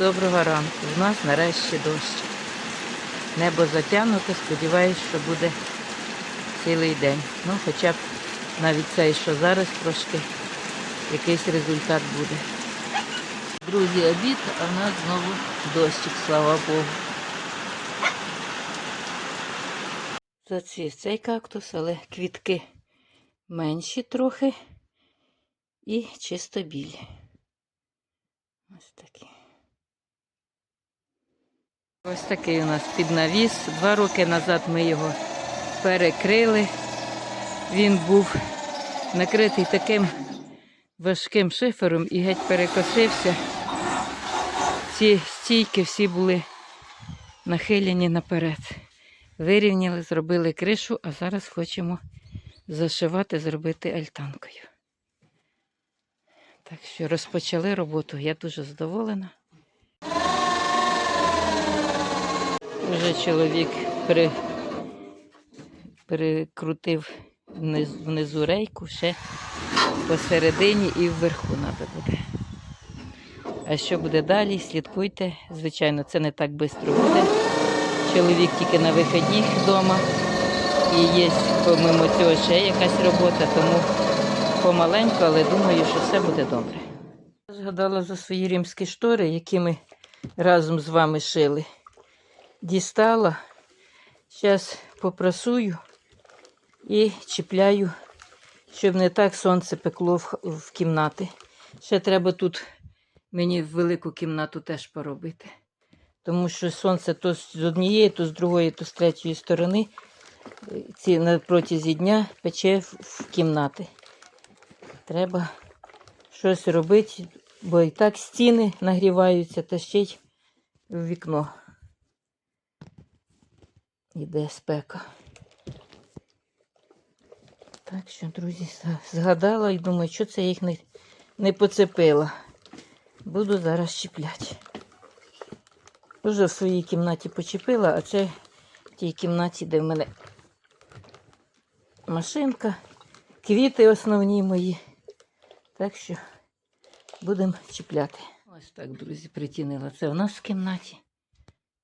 Доброго ранку. У нас нарешті дощ. Небо затягнуто, сподіваюсь, що буде цілий день. Ну, хоча б навіть цей, що зараз трошки якийсь результат буде. Друзі, обід, а в нас знову дощик, слава Богу. Зацвів цей кактус, але квітки менші трохи і чисто білі. Ось такі. Ось такий у нас піднавіс. Два роки назад ми його перекрили. Він був накритий таким важким шифером і геть перекосився. Ці стійки всі були нахилені наперед. Вирівняли, зробили кришу, а зараз хочемо зашивати, зробити альтанкою. Так що розпочали роботу. Я дуже задоволена. Вже чоловік при... перекрутив вниз... внизу рейку, ще посередині і вверху треба буде. А що буде далі, слідкуйте. Звичайно, це не так швидко буде. Чоловік тільки на вихідних вдома. І є помимо цього ще якась робота, тому помаленьку, але думаю, що все буде добре. Згадала за свої римські штори, які ми разом з вами шили. Дістала, зараз попрасую і чіпляю, щоб не так сонце пекло в, в кімнати. Ще треба тут мені велику кімнату теж поробити. Тому що сонце то з однієї, то з другої, то з третьої сторони е, ці на протязі дня пече в, в кімнати. Треба щось робити, бо і так стіни нагріваються, та ще й в вікно. Іде спека. Так що, друзі, згадала і думаю, що це їх не, не поцепила. Буду зараз чіпляти. Уже в своїй кімнаті почепила, а це в тій кімнаті, де в мене машинка, квіти основні мої. Так що будемо чіпляти. Ось так, друзі, притінила. Це в нас в кімнаті.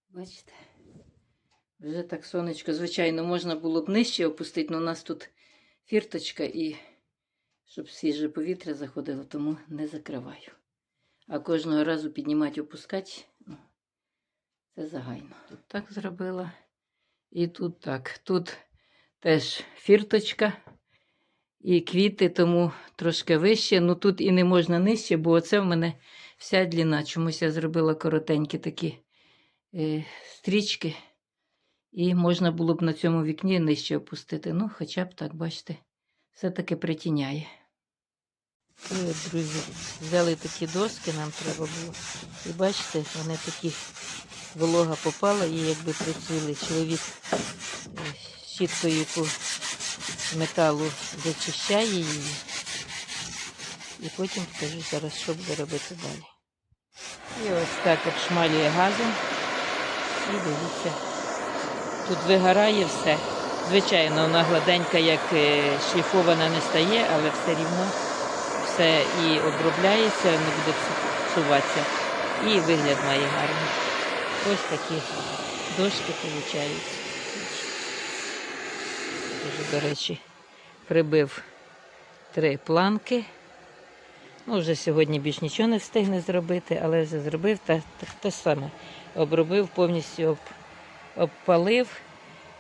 Бачите? Вже так сонечко, звичайно, можна було б нижче опустити, але у нас тут фірточка і щоб свіже повітря заходило, тому не закриваю. А кожного разу піднімати, опускати, ну, це загайно. Тут так зробила. І тут так. Тут теж фірточка і квіти, тому трошки вище. Ну тут і не можна нижче, бо оце в мене вся длина. Чомусь я зробила коротенькі такі е, стрічки. І можна було б на цьому вікні нижче опустити. Ну, хоча б так, бачите, все-таки притіняє. І от, друзі, взяли такі доски, нам треба було. І бачите, вони такі волога попала і якби прицвіли. Чоловік е, щіткою по металу зачищає її. І потім скажу зараз, що буде робити далі. І ось так обшмалює газом. І дивіться. Тут вигорає все. Звичайно, вона гладенька, як е, шліфована не стає, але все рівно все і обробляється, не буде псуватися. І вигляд має гарний. Ось такі дошки виходять. Дуже, до речі, прибив три планки. Ну, вже сьогодні більш нічого не встигне зробити, але вже зробив те, те, саме. Обробив, повністю обпалив.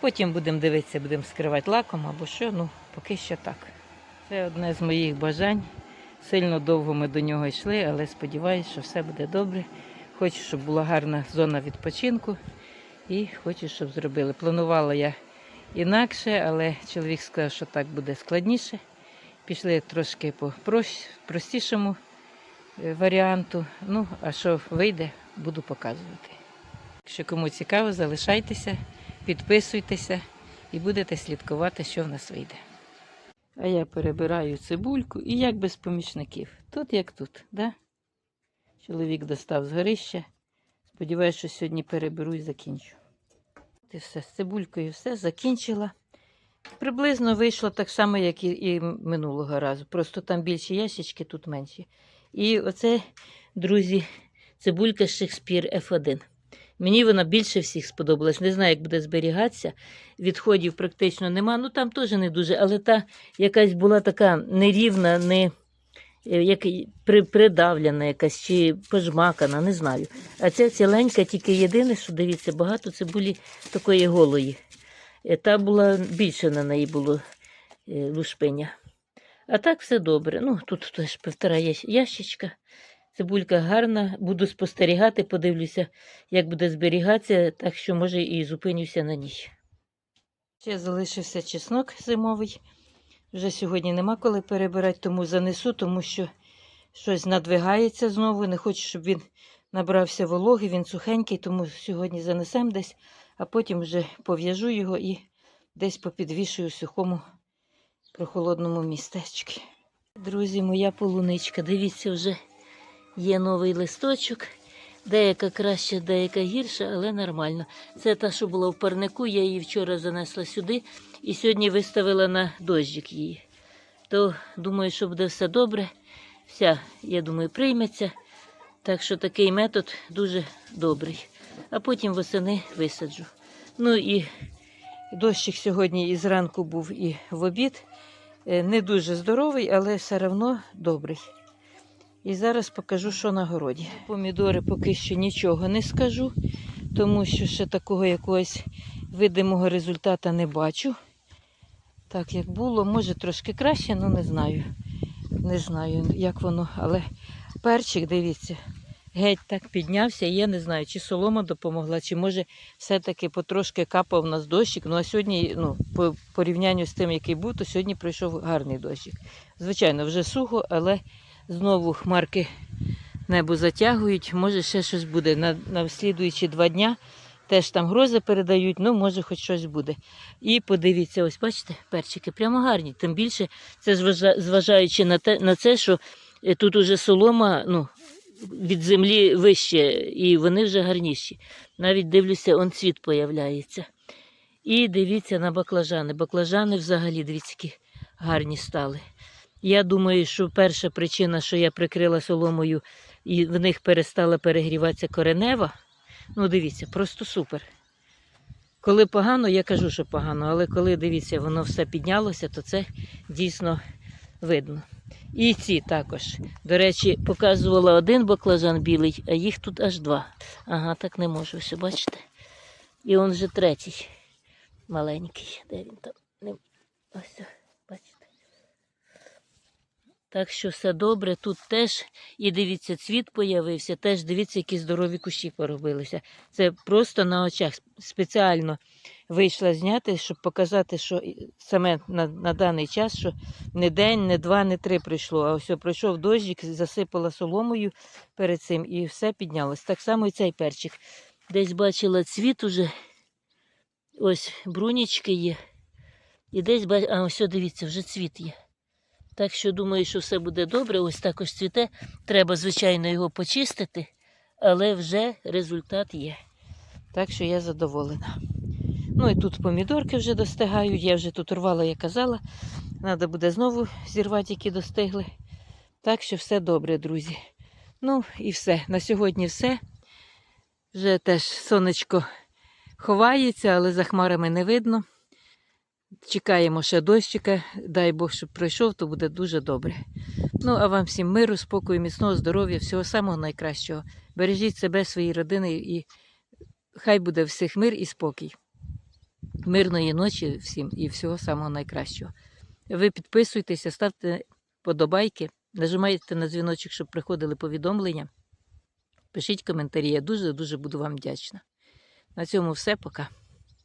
Потім будемо дивитися, будемо скривати лаком або що. Ну, поки що так. Це одне з моїх бажань. Сильно довго ми до нього йшли, але сподіваюся, що все буде добре. Хочу, щоб була гарна зона відпочинку і хочу, щоб зробили. Планувала я інакше, але чоловік сказав, що так буде складніше. Пішли трошки по простішому е, варіанту. Ну, а що вийде, буду показувати. Якщо кому цікаво, залишайтеся, підписуйтеся і будете слідкувати, що в нас вийде. А я перебираю цибульку і як без помічників. Тут як тут, да? Чоловік достав з горища. Сподіваюся, що сьогодні переберу і закінчу. І все, з цибулькою все закінчила. Приблизно вийшло так само, як і, і минулого разу. Просто там більші ящички, тут менші. І оце, друзі, цибулька Шекспір F1. Мені вона більше всіх сподобалась. Не знаю, як буде зберігатися. Відходів практично нема. Ну там теж не дуже, але та якась була така нерівна, не е, як при, придавлена якась чи пожмакана, не знаю. А ця ціленька, тільки єдине, що дивіться, багато цибулі такої голої. Е, Та була більше на неї було е, лушпиня. А так все добре. Ну, тут теж півтора ящ- ящичка. Цибулька гарна, буду спостерігати, подивлюся, як буде зберігатися, так що, може, і зупинюся на ніч. Ще залишився чеснок зимовий. Вже сьогодні нема коли перебирати, тому занесу, тому що щось надвигається знову. Не хочу, щоб він набрався вологи, він сухенький, тому сьогодні занесемо десь, а потім вже пов'яжу його і десь попідвішую сухому прохолодному містечку. Друзі, моя полуничка, дивіться, вже є новий листочок. Деяка краще, деяка гірша, але нормально. Це та, що була в парнику, я її вчора занесла сюди і сьогодні виставила на дощик її. То думаю, що буде все добре. Вся, я думаю, прийметься. Так що такий метод дуже добрий. А потім восени висаджу. Ну і дощик сьогодні і зранку був і в обід. Е, Не дуже здоровий, але все одно добрий. І зараз покажу, що на городі. Помідори поки що нічого не скажу, тому що ще такого якогось видимого результату не бачу. Так як було, може трошки краще, але не знаю. Не знаю, як воно, але перчик, дивіться, геть так піднявся. І я не знаю, чи солома допомогла, чи може все-таки потрошки капав у нас дощик. Ну а сьогодні, ну, по порівнянню з тим, який був, то сьогодні пройшов гарний дощик. Звичайно, вже сухо, але знову хмарки небо затягують. Може, ще щось буде. На, на слідуючі два дня теж там грози передають, ну, може, хоч щось буде. І подивіться, ось бачите, перчики прямо гарні. Тим більше, це зважаючи на, те, на це, що е, тут уже солома ну, від землі вище, і вони вже гарніші. Навіть дивлюся, он цвіт появляється. І дивіться на баклажани. Баклажани взагалі, дивіться, які гарні стали. Я думаю, що перша причина, що я прикрила соломою і в них перестала перегріватися коренева. Ну, дивіться, просто супер. Коли погано, я кажу, що погано, але коли дивіться, воно все піднялося, то це дійсно видно. І ці також. До речі, показувала один баклажан білий, а їх тут аж два. Ага, так не можу, все бачите. І он вже третій маленький. Де він там? Ось, бачите. Так що все добре. Тут теж, і дивіться, цвіт появився, теж дивіться, які здорові кущі поробилися. Це просто на очах спеціально вийшла зняти, щоб показати, що саме на, на даний час, що не день, не два, не три пройшло, а ось пройшов дощик, засипала соломою перед цим і все піднялось. Так само і цей перчик. Десь бачила цвіт уже. Ось брунічки є. І десь бачила, а ось дивіться, вже цвіт є. Так що думаю, що все буде добре. Ось також цвіте. Треба, звичайно, його почистити, але вже результат є. Так що я задоволена. Ну і тут помідорки вже достигають. Я вже тут рвала, як казала. Треба буде знову зірвати, які достигли. Так що все добре, друзі. Ну і все. На сьогодні все. Вже теж сонечко ховається, але за хмарами не видно. Чекаємо ще дощика. Дай Бог, щоб пройшов, то буде дуже добре. Ну, а вам всім миру, спокою, міцного здоров'я, всього самого найкращого. Бережіть себе, свої родини і хай буде всіх мир і спокій. Мирної ночі всім і всього самого найкращого. Ви підписуйтеся, ставте подобайки, нажимайте на дзвіночок, щоб приходили повідомлення. Пишіть коментарі, я дуже-дуже буду вам вдячна. На цьому все, пока.